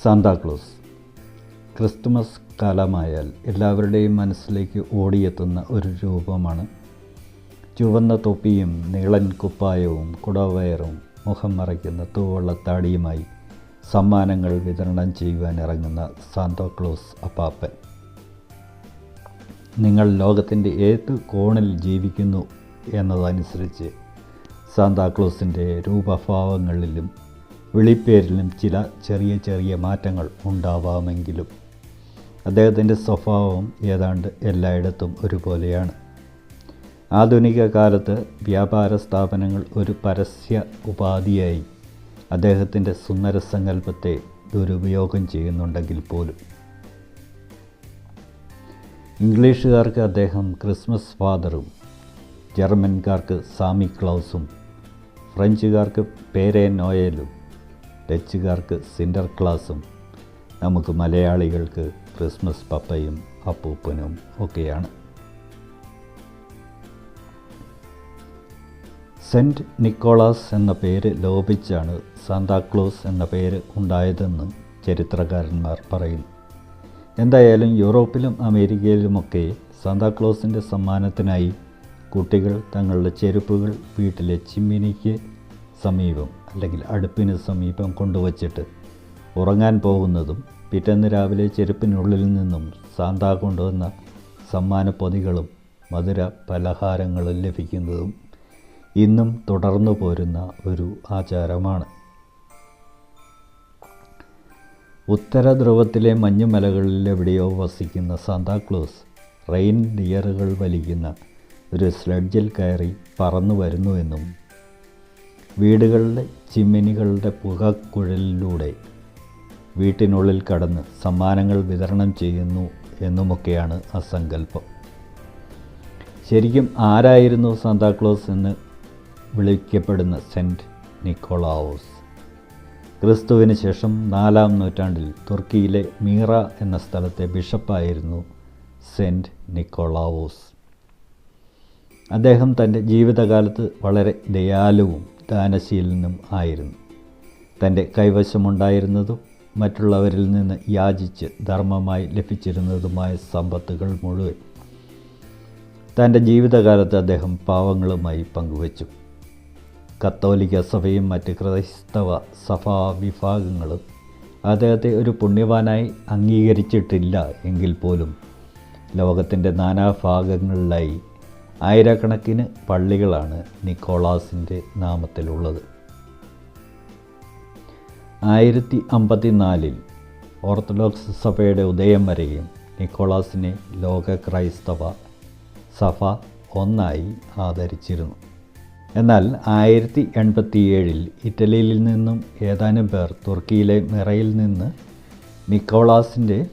Santa Claus Christmas കാലമായാൽ എല്ലാവരുടെയും മനസ്സിലേക്ക് ഓടിയെത്തുന്ന ഒരു രൂപമാണ് ചുവന്ന തൊപ്പിയും നീളൻ കുപ്പായവും കുടവയറും മുഖം മറയ്ക്കുന്ന തൂവള്ളത്താടിയുമായി സമ്മാനങ്ങൾ വിതരണം ചെയ്യുവാൻ ഇറങ്ങുന്ന സാന്താക്ലോസ് അപ്പാപ്പൻ. നിങ്ങൾ ലോകത്തിന്റെ ഏത് കോണിൽ ജീവിക്കുന്നു എന്നതനുസരിച്ച് സാന്താക്ലോസിന്റെ രൂപഭാവങ്ങളിലും വിളിപ്പേരിലും ചില ചെറിയ ചെറിയ മാറ്റങ്ങൾ ഉണ്ടാവാമെങ്കിലും അദ്ദേഹത്തിന്റെ സ്വഭാവം ഏതാണ്ട് എല്ലായിടത്തും ഒരുപോലെയാണ്. ആധുനിക കാലത്ത് വ്യാപാര സ്ഥാപനങ്ങൾ ഒരു പരസ്യ ഉപാധിയായി അദ്ദേഹത്തിന്റെ സുന്ദര സങ്കല്പത്തെ ദുരുപയോഗം ചെയ്യുന്നുണ്ടെങ്കിൽ പോലും. ഇംഗ്ലീഷുകാർക്ക് അദ്ദേഹം ക്രിസ്മസ് ഫാദറും ജർമ്മൻകാർക്ക് സാമി ക്ലൗസും ഫ്രഞ്ചുകാർക്ക് പേരെ നോയലും ഡച്ചുകാർക്ക് സിൻഡർ ക്ലാസും നമുക്ക് മലയാളികൾക്ക് ക്രിസ്മസ് പപ്പയും അപ്പൂപ്പനും ഒക്കെയാണ്. സെന്റ് നിക്കോളാസ് എന്ന പേര് ലോപിച്ചാണ് സാന്താക്ലോസ് എന്ന പേര് ഉണ്ടായതെന്ന് ചരിത്രകാരന്മാർ പറയുന്നു എന്തായാലും യൂറോപ്പിലും അമേരിക്കയിലുമൊക്കെ സാന്താക്ലോസിന്റെ സമ്മാനത്തിനായി കുട്ടികൾ തങ്ങളുടെ ചെരുപ്പുകൾ വീട്ടിലെ ചിമ്മിനിക്ക് സമീപം അല്ലെങ്കിൽ അടുപ്പിന് സമീപം കൊണ്ടുവച്ചിട്ട് ഉറങ്ങാൻ പോകുന്നതും പിറ്റേന്ന് രാവിലെ ചെരുപ്പിനുള്ളിൽ നിന്നും സാന്ത കൊണ്ടുവന്ന സമ്മാന പൊതികളും മധുര പലഹാരങ്ങളും ലഭിക്കുന്നതും ഇന്നും തുടർന്നു പോരുന്ന ഒരു ആചാരമാണ്. ഉത്തര ധ്രുവത്തിലെ മഞ്ഞുമലകളിൽ എവിടെയോ വസിക്കുന്ന സാന്താക്ലോസ് റെയിൻ ഡിയറുകൾ വലിക്കുന്ന ഒരു സ്ലെഡ്ജിൽ കയറി പറന്നു വരുന്നുവെന്നും വീടുകളുടെ ചിമ്മിനികളുടെ പുകക്കുഴലിലൂടെ വീട്ടിനുള്ളിൽ കടന്ന് സമ്മാനങ്ങൾ വിതരണം ചെയ്യുന്നു എന്നുമൊക്കെയാണ് അസങ്കല്പം. ശരിക്കും ആരായിരുന്നു സാന്താക്ലോസ് എന്ന് വിളിക്കപ്പെടുന്ന സെന്റ് നിക്കോളാവോസ്? ക്രിസ്തുവിന് ശേഷം നാലാം നൂറ്റാണ്ടിൽ തുർക്കിയിലെ മീറ എന്ന സ്ഥലത്തെ ബിഷപ്പായിരുന്നു സെന്റ് നിക്കോളാവോസ്. അദ്ദേഹം തന്റെ ജീവിതകാലത്ത് വളരെ ദയാലുവും ദാനശീലനും ആയിരുന്നു. തന്റെ കൈവശമുണ്ടായിരുന്നതും മറ്റുള്ളവരിൽ നിന്ന് യാചിച്ച് ധർമ്മമായി ലഭിച്ചിരുന്നതുമായ സമ്പത്തുകൾ മുഴുവൻ തന്റെ ജീവിതകാലത്ത് അദ്ദേഹം പാവങ്ങളുമായി പങ്കുവച്ചു. കത്തോലിക്ക സഭയും മറ്റ് ക്രൈസ്തവ സഭാ വിഭാഗങ്ങളും അദ്ദേഹത്തെ ഒരു പുണ്യവാനായി അംഗീകരിച്ചിട്ടില്ല എങ്കിൽ പോലും ലോകത്തിന്റെ നാനാഭാഗങ്ങളിലായി ആയിരക്കണക്കിന് പള്ളികളാണ് നിക്കോളാസിന്റെ നാമത്തിലുള്ളത്. ആയിരത്തി അമ്പത്തിനാലിൽ ഓർത്തഡോക്സ് സഭയുടെ ഉദയം വരെയും നിക്കോളാസിനെ ലോക ക്രൈസ്തവ സഭ ഒന്നായി ആദരിച്ചിരുന്നു. എന്നാൽ ആയിരത്തി എൺപത്തിയേഴിൽ ഇറ്റലിയിൽ നിന്നും ഏതാനും പേർ തുർക്കിയിലെ നിറയിൽ നിന്ന് നിക്കോളാസിന്റെ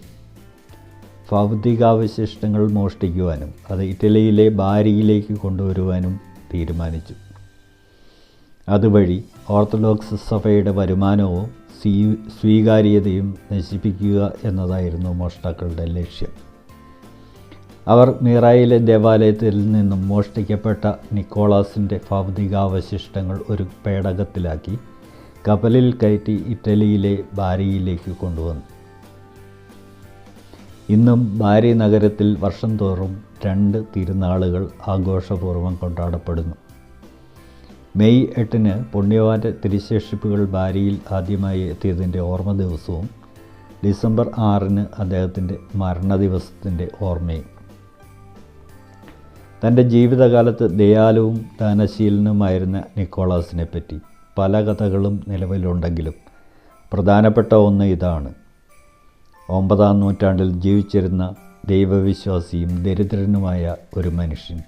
ഭൗതികാവശിഷ്ടങ്ങൾ മോഷ്ടിക്കുവാനും അത് ഇറ്റലിയിലെ ബാരിയിലേക്ക് കൊണ്ടുവരുവാനും തീരുമാനിച്ചു. അതുവഴി ഓർത്തഡോക്സ് സഭയുടെ വരുമാനവും സ്വീ സ്വീകാര്യതയും നശിപ്പിക്കുക എന്നതായിരുന്നു മോഷ്ടാക്കളുടെ ലക്ഷ്യം. അവർ മീറായിലെ ദേവാലയത്തിൽ നിന്നും മോഷ്ടിക്കപ്പെട്ട നിക്കോളാസിന്റെ ഭൗതികാവശിഷ്ടങ്ങൾ ഒരു പേടകത്തിലാക്കി കപ്പലിൽ കയറ്റി ഇറ്റലിയിലെ ബാരിയിലേക്ക് കൊണ്ടുവന്നു. ഇന്നും ബാരി നഗരത്തിൽ വർഷം തോറും രണ്ട് തിരുനാളുകൾ ആഘോഷപൂർവം കൊണ്ടാടപ്പെടുന്നു. മെയ് എട്ടിന് പുണ്യവാന്റെ തിരുശേഷിപ്പുകൾ ബാരിയിൽ ആദ്യമായി എത്തിയതിന്റെ ഓർമ്മ ദിവസവും ഡിസംബർ ആറിന് അദ്ദേഹത്തിന്റെ മരണദിവസത്തിന്റെ ഓർമ്മയും. തന്റെ ജീവിതകാലത്ത് ദയാലുവും ദാനശീലനുമായിരുന്ന നിക്കോളാസിനെ പറ്റി പല കഥകളും നിലവിലുണ്ടെങ്കിലും പ്രധാനപ്പെട്ട ഒന്ന് ഇതാണ്. ഒമ്പതാം നൂറ്റാണ്ടിൽ ജീവിച്ചിരുന്ന ദൈവവിശ്വാസിയും ദരിദ്രനുമായ ഒരു മനുഷ്യൻ.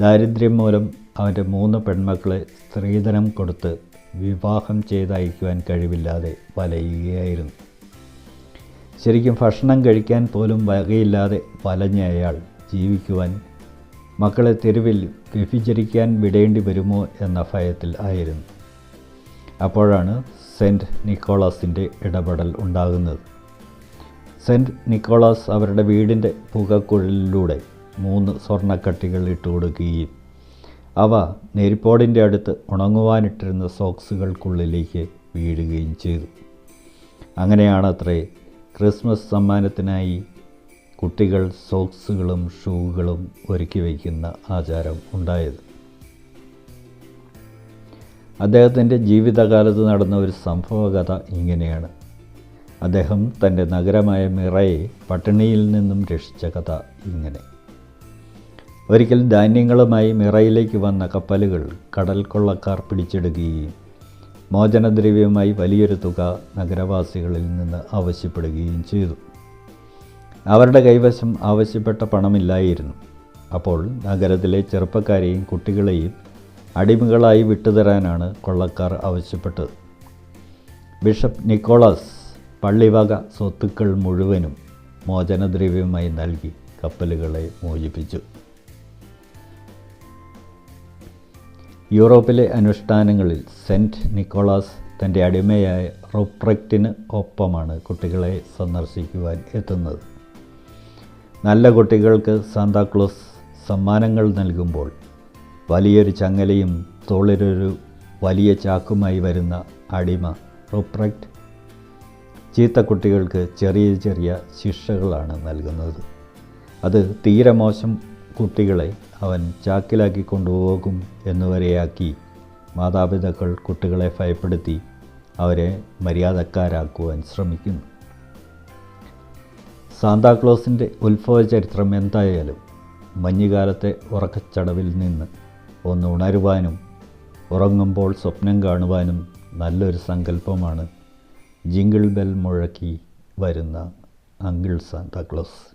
ദാരിദ്ര്യം മൂലം അവന്റെ മൂന്ന് പെൺമക്കളെ സ്ത്രീധനം കൊടുത്ത് വിവാഹം ചെയ്തയക്കുവാൻ കഴിവില്ലാതെ വലയുകയായിരുന്നു. ശരിക്കും ഭക്ഷണം കഴിക്കാൻ പോലും വകയില്ലാതെ വലഞ്ഞ അയാൾ ജീവിക്കുവാൻ മക്കളെ തെരുവിൽ വ്യഭിചരിക്കാൻ വിടേണ്ടി വരുമോ എന്ന ഭയത്തിൽ ആയിരുന്നു. അപ്പോഴാണ് സെന്റ് നിക്കോളാസിന്റെ ഇടപെടൽ ഉണ്ടാകുന്നത്. സെന്റ് നിക്കോളാസ് അവരുടെ വീടിന്റെ പുകക്കുഴലിലൂടെ മൂന്ന് സ്വർണക്കട്ടികൾ ഇട്ട് കൊടുക്കുകയും അവ നെരിപ്പോടിന്റെ അടുത്ത് ഉണങ്ങുവാനിട്ടിരുന്ന സോക്സുകൾക്കുള്ളിലേക്ക് വീഴുകയും ചെയ്തു. അങ്ങനെയാണത്രേ ക്രിസ്മസ് സമ്മാനത്തിനായി കുട്ടികൾ സോക്സുകളും ഷൂകളും ഒരുക്കി വയ്ക്കുന്ന ആചാരം ഉണ്ടായത്. അദ്ദേഹത്തിന്റെ ജീവിതകാലത്ത് നടന്ന ഒരു സംഭവകഥ ഇങ്ങനെയാണ്. അദ്ദേഹം തന്റെ നഗരമായ മിറയെ പട്ടിണിയിൽ നിന്നും രക്ഷിച്ച കഥ ഇങ്ങനെ. ഒരിക്കൽ ധാന്യങ്ങളുമായി മിറയിലേക്ക് വന്ന കപ്പലുകൾ കടൽ കൊള്ളക്കാർ പിടിച്ചെടുക്കുകയും മോചനദ്രവ്യമായി വലിയൊരു തുക നഗരവാസികളിൽ നിന്ന് ആവശ്യപ്പെടുകയും ചെയ്തു. അവരുടെ കൈവശം ആവശ്യപ്പെട്ട പണമില്ലായിരുന്നു. അപ്പോൾ നഗരത്തിലെ ചെറുപ്പക്കാരെയും കുട്ടികളെയും അടിമകളായി വിട്ടുതരാനാണ് കൊള്ളക്കാർ ആവശ്യപ്പെട്ടത്. ബിഷപ്പ് നിക്കോളാസ് പള്ളിവക സ്വത്തുക്കൾ മുഴുവനും മോചനദ്രവ്യമായി നൽകി കപ്പലുകളെ മോചിപ്പിച്ചു. യൂറോപ്പിലെ അനുഷ്ഠാനങ്ങളിൽ സെന്റ് നിക്കോളാസ് തന്റെ അടിമയായ റുപ്രക്റ്റിന് ഒപ്പമാണ് കുട്ടികളെ സന്ദർശിക്കുവാൻ എത്തുന്നത്. നല്ല കുട്ടികൾക്ക് സാന്താക്ലോസ് സമ്മാനങ്ങൾ നൽകുമ്പോൾ വലിയൊരു ചങ്ങലയും തോളിലൊരു വലിയ ചാക്കുമായി വരുന്ന അടിമ റോപ്രക്റ്റ് ചീത്ത കുട്ടികൾക്ക് ചെറിയ ചെറിയ ശിക്ഷകളാണ് നൽകുന്നത്. അത് തീരെ മോശം കുട്ടികളെ അവൻ ചാക്കിലാക്കി കൊണ്ടുപോകും എന്നുവരെയാക്കി മാതാപിതാക്കൾ കുട്ടികളെ ഭയപ്പെടുത്തി അവരെ മര്യാദക്കാരാക്കുവാൻ ശ്രമിക്കുന്നു. സാന്താക്ലോസിന്റെ ഉത്ഭവ ചരിത്രം എന്തായാലും മഞ്ഞുകാലത്തെ ഉറക്കച്ചടവിൽ നിന്ന് ഒന്ന് ഉണരുവാനും ഉറങ്ങുമ്പോൾ സ്വപ്നം കാണുവാനും നല്ലൊരു സങ്കല്പമാണ് ജിങ്കിൾ ബെൽ മുഴക്കി വരുന്ന അങ്കിൾ സാന്താക്ലോസ്.